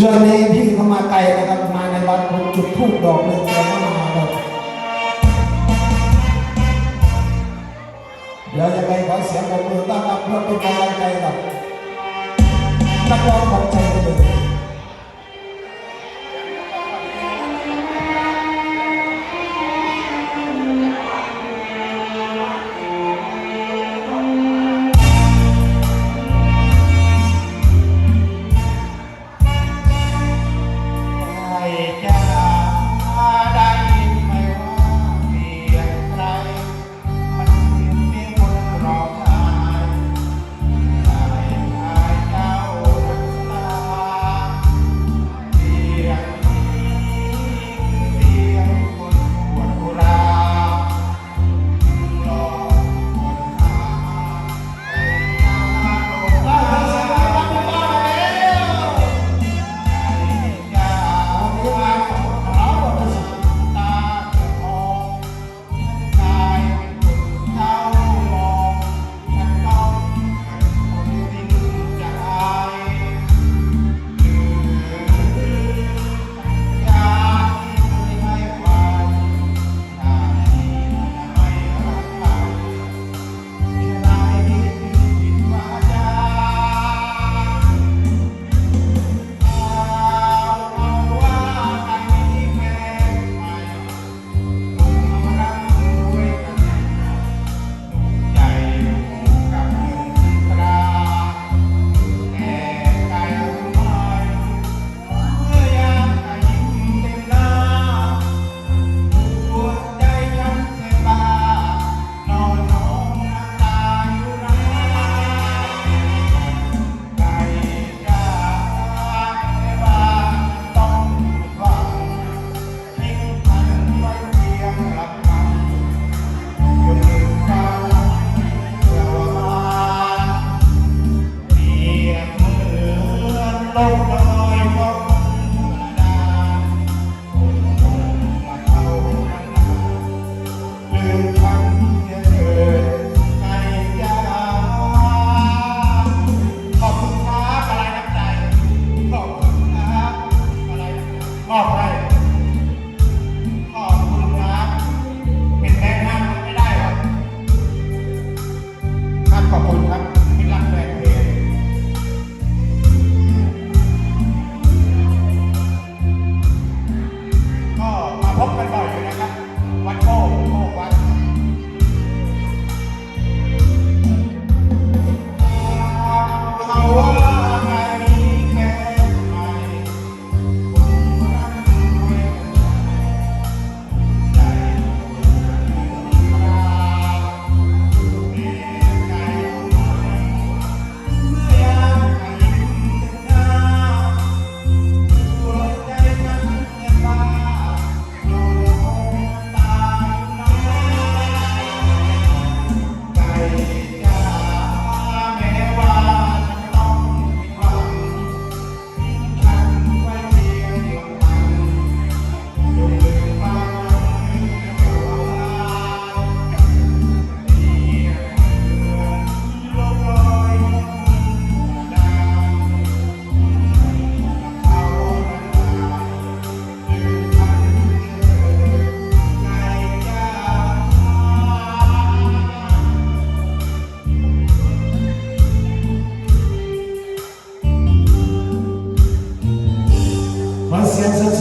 ช่วงนี้พี่เขามาไกลนะครับมาในวัดผมจุดธูปดอกหนึ่งแล้วก็มาแบบเดี๋ยวยังไงขอเสียงปรบมือต้อนรับเพื่อเป็นกำลังใจกับนักร้องของใจกันเลย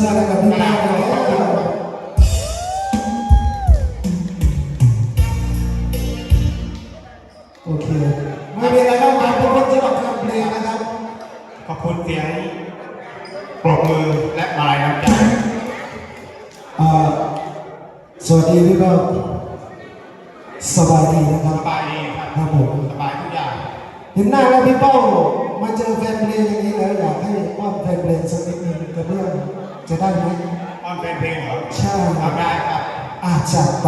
อๆให้กับพี่ป้าหน่อยโอเค ไม่มีอะไรก็มาพบกันที่บังคับเพลงนะครับ ขอบคุณเสียงปรบมือและมาลายน้ำใจเอ่อสวัสดีพี่เป้าสบายดีนะครับ สบายดีครับครับผมสบายทุกอย่าง เห็นหน้าแล้วพี่เป้ามาเจอแฟนเพลงอย่างนี้แล้วอยากให้อ้อนแฟนเพลงสักนิดหนึงกระเบื้อง จะได้ไหมออนเป็นเพลงเหรอใช่ทำได้ครับอาจจะไป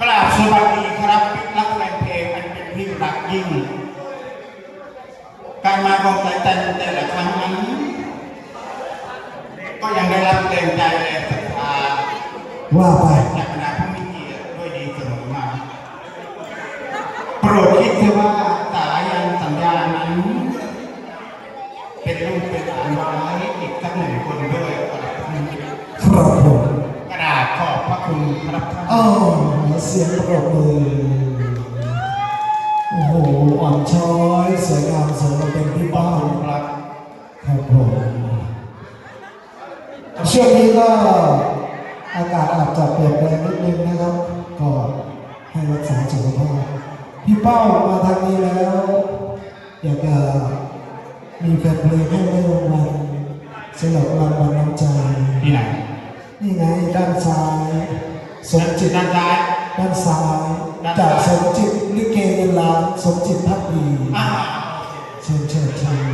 กราบสวัสดีครับมิตรรักแฟนเพลงอันเป็นที่รักยิ่ง การมาของสายจันทร์แต่ละครั้งนั้น ก็ยังได้รับแรงใจแรงศรัทธาว่าไปจากคณะผู้มีเกียรติด้วยดีเสมอมา โปรดคิดเถอะว่าสายันสัญญานั้น ลู กเป็นหลานไว้อีกสักหนึ่งคนด้วยครับครับผมกระดาษขอบพระคุณครับท่อ้าวเสียงปรบมือโอ้โหอ่อนช้อยสวยงามสมเป็นพี่บ้าคุณครับครับผมช่วงนี้ก็อากาศอาจจะเปลี่ยนแปลงนิดนึงนะครับ ก็ให้รักษาสุขภาพพี่เป้ามาทางนี้แล้วอยากจะ มีแฟนเพลงให้ได้รางวัลสำหรับรางวัลน้ำใจ ที่ไหนนี่ไงด้านซ้ายสมจิตด้านซ้ายด้านซ้าย ด้านซ้ายจากสมจิตลิเกเงินล้านสมจิตพักดีอ่าเชิญเชิญเชิญ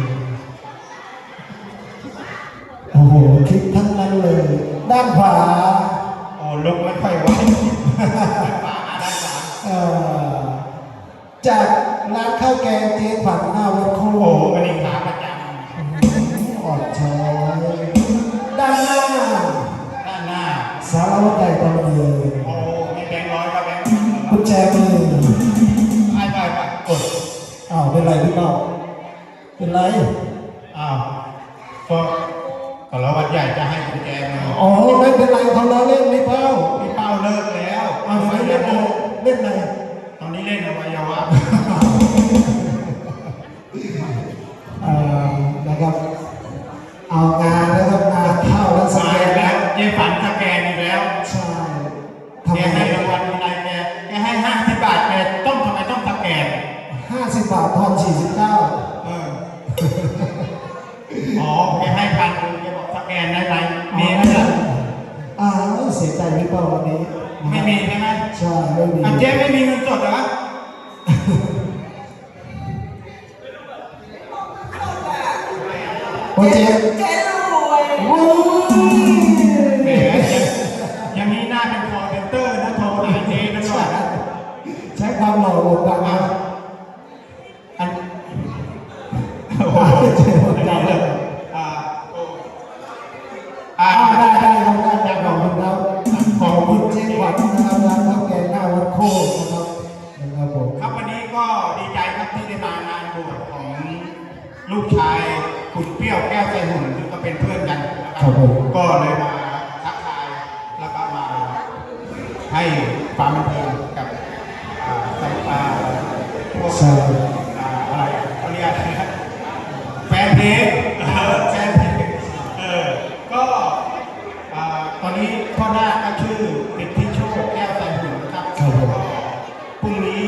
โอ้โหคลิปทั้งนั้นเลย ด้านขวาโอ้ลุกไม่ค่อยไหวด้านขวาด้านขวาเอ่อจากร้านข้าวแกงเจ๊ขวัญหน้าวัด อ่อนช้อยด้านหน้าด้านหน้าสารวัตรใหญ่ตำเลยโอ้ไมีแบงค์ร้อยกับแบงค์กุญแจมือไปไปไปกดอ้าวเป็นไรพี่เป้าเป็นไรอ้าวก็สารวัตรใหญ่จะให้กุญแจมาอ๋อไม่เป็นไรเขาล้อเล่นพี่เป้าพี่เป้าเลิกแล้วเอาไมเล่นอะไรเล่นอะไรตอนนี้เล่นอวัยวะ ใจพี่เป้าวันนี้นะไม่ครับมีใช่ไหมใช่ไม่มีอะเจ๊ไม่มีเงินสดเหรอโอ้เจ๊ ใช่แฟนเพลงเออแฟนเพลงเออก็ตอนนี้พ่อหน้าก็ชื่อติดที่โชคแก้วใจหุ่นนะครับครับผมพรุ่งนี้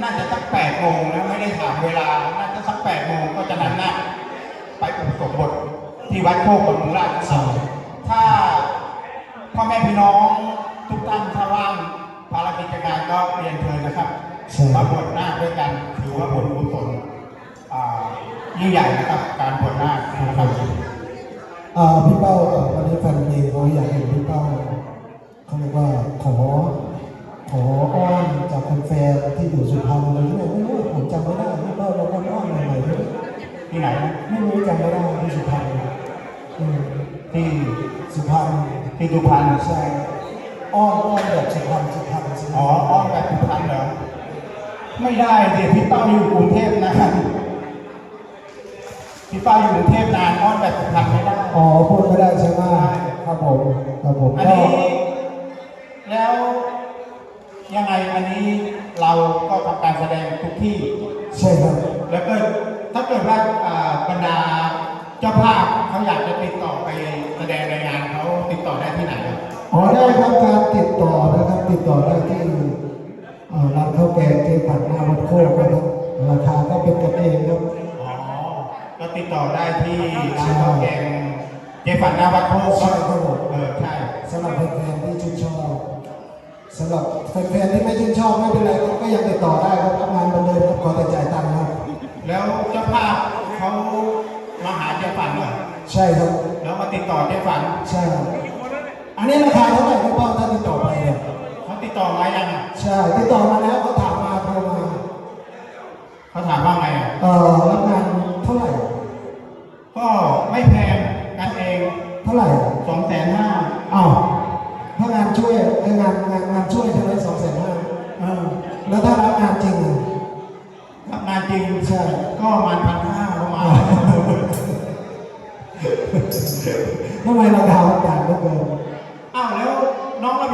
น่าจะสักแปดโมงนะไม่ได้ถามเวลา น่าจะสักแปดโมงก็จะนำหน้าไปอุปสมบทที่วัดโคกบำรุงราชนะครับถ้าพ่อแม่พี่น้องทุกท่านถ้าว่างภารกิจการก็เรียนเชิญนะครับ ใช่ มาบวชหน้าคด้วยกันถือว่าบุญกุศลอ่ายิ่งใหญ่นะครับ การบวชหน้าคนะครับอ่าพี่เป้าอ่าวันนี้แฟนเพลงเขาอยากเห็นพี่เป้าเขาเรียกว่าขอ ขออ้อนจากแฟนๆที่อยู่สุพรรณเลยเนี่ยไม่รู้ผมจำไม่ได้พี่เป้าเราคนอ้อนอะไรไม่รู้ที่ไหนนะไม่รู้จำไม่ได้ที่สุพรรณอืมที่สุพรรณที่สุพรรณใช่อ้อนอ้อนแบบสุพรรณสุพรรณสุพรรณอ๋ออ้อมแบบสุพรรณเหรอ ไม่ได้สิพี่เป้าอยู่กรุงเทพนะพี่เป้าอยู่กรุงเทพนานอ้อนแบบสุพรรณไม่ได้ อ๋อพูดไม่ได้ใช่ไหมครับผมครับผมอันก็นี้แล้วยังไงวันนี้เราก็ทำการแสดงทุกที่ ใช่ครับ แล้วก็ถ้าเกิดว่าอ่าบรรดาเจ้าภาพเขาอยากจะติดต่อไปแสดงในงานเขาติดต่อได้ที่ไหนครับ อ๋อได้ครับการติดต่อนะครับติดต่อได้ที่เอ่อ ร้านข้าวแกงเจ๊ผัดหน้าวัดโคกนะครับราคาก็เป็นกันเองครับอ๋อก็ติดต่อได้ที่ร้านข้าวแกงเจ๊ฝันหน้าวัดโพใช่ครับผมเออใช่สำหรับแฟนๆที่ชื่นชอบสำหรับแฟนๆที่ไม่ชื่นชอบไม่เป็นไรครับก็ยังติดต่อได้ครับรับงานเหมือนเดิมครับขอแต่จ่ายตังค์ครับแล้วเจ้าภาพเขามาหาเจ๊ฝันเหรอใช่ครับแล้วมาติดต่อเจ๊ฝันใช่ครับอันนี้ราคาเท่าไหร่พี่ป้อมถ้าติดต่อไปเนี่ยเขา ติดต่อมายังอะ ใช่ติดต่อมาแล้วเขา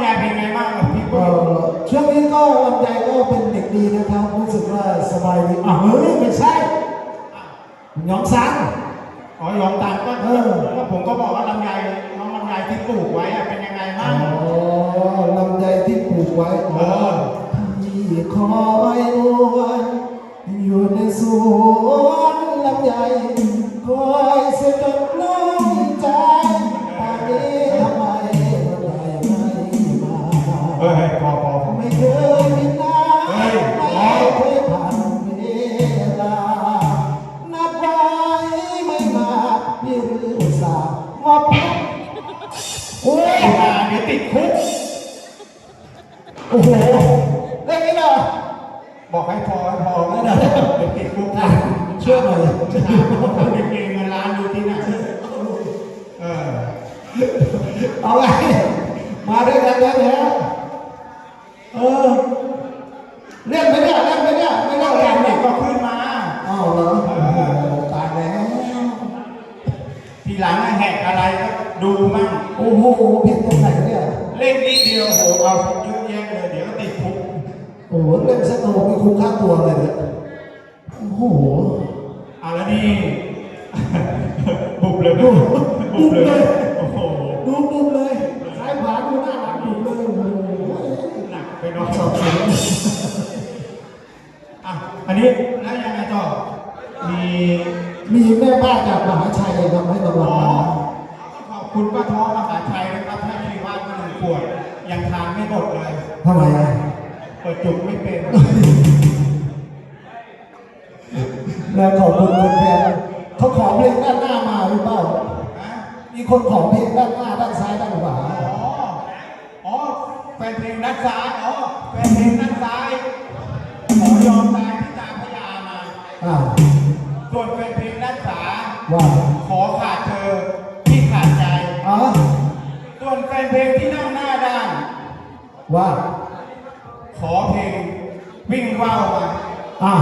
น้องลำไยเป็นไงบ้างกับพี่เอ่ปุ้ยอช่วงนี้ก็ลำไยก็เป็นเด็กดีนะครับรู้สึกว่าสบายดีอะเฮ้ยไม่ใช่หยองซัง อ๋อยอมตามก็เออ ก็ผมก็บอกว่าลำไยน้องลำไยที่ปลูกไว้อะเป็นยังไงบ้าง อ๋อลำไยที่ปลูกไว้อ๋อที่คอยนวลอยู่ในสวนลำไยคอย บอกให้พอให้พอไม่ได้เดี๋ยวติดคุกอะเชื่อหน่อยจะถามว่าผมเป็นเองเงินล้านอยู่ที่ไหนเออเอาไงมาด้วยกันแล้วแท้เออเล่นไหมเนี่ยเล่นไหมเนี่ยไม่แล้เล่วนแกกันเด็เนี่ยกก็ขึ้นมาอ้าวเหรอโอ้โหตายแล้วทีหลังอะแหกอะไรก็ดูมั่งโอ้โหผิดตรงไหนเนี่ยเล่นนิดเดียวโหเอาเยอะแยะเลยเดี๋ยวก็ติดคุก โอ้โหเล่นสนุกมีคุ้มค่าตัวเลยเนี่ยโอ้โหเอาแล้วนี่ บุบเลยบุบบุบเลยโอ้โหดูมุมเลยซ้ายขวาดูหน้าหลังดูเลยโอ้โหหนักไปหน้อยสอบสวนอะอันนี้แล้วยังไงต่อมีมีแม่บ้านจากมหาชัยทำให้รางวัอ๋ลอมาขอบคุณป้าท้อมหาชัยนะครับให้ชีวามาหนึ่งขวดยังทานไม่หมดเลยทำไมอะ เปิดจุกไม่เป็นแล้วขอบคุณคนแทนเขาขอเพลงด้านหน้ามาหรือเปล่านะมีคนขอเพลงด้านหน้าด้านซ้ายด้านขวาอ๋ออ๋อแฟนเพลงด้านซ้ายอ๋อแฟนเพลงด้านซ้ายขอยอมตายที่ตาพยามาอ้าวส่วนแฟนเพลงด้านขวาว่าขอขาดเธอที่ขาดใจอ๋อส่วนแฟนเพลงที่นั่งหน้าด้านว่าข อเพลงวิ่งว่าวมาอะ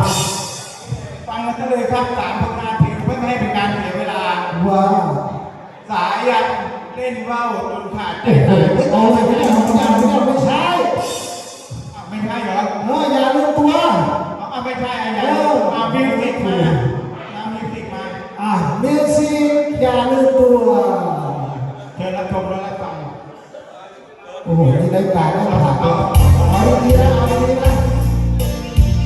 ฟังกันเลยครับสามผลงานเพลงเพื่อไม่ให้เป็นการเสียเวลาว่าสายยันเล่นว่าวจนขาดใจโอ้โหตายเอาเลยไม่ได้เอาไม่ได้ไม่ได้ไม่ใช่อะไม่ใช่เหรอเอออย่าลืมตัวเอาเอาไม่ใช่อะไรอย่างนี้เอามิวสิกมาเอามิวสิกมาอะมิวสิกอย่าลืมตัวเชิญรับชมและรับฟังโอ้โหนี่ได้การได้ผ่านเอา เอาดีละเอาดีละ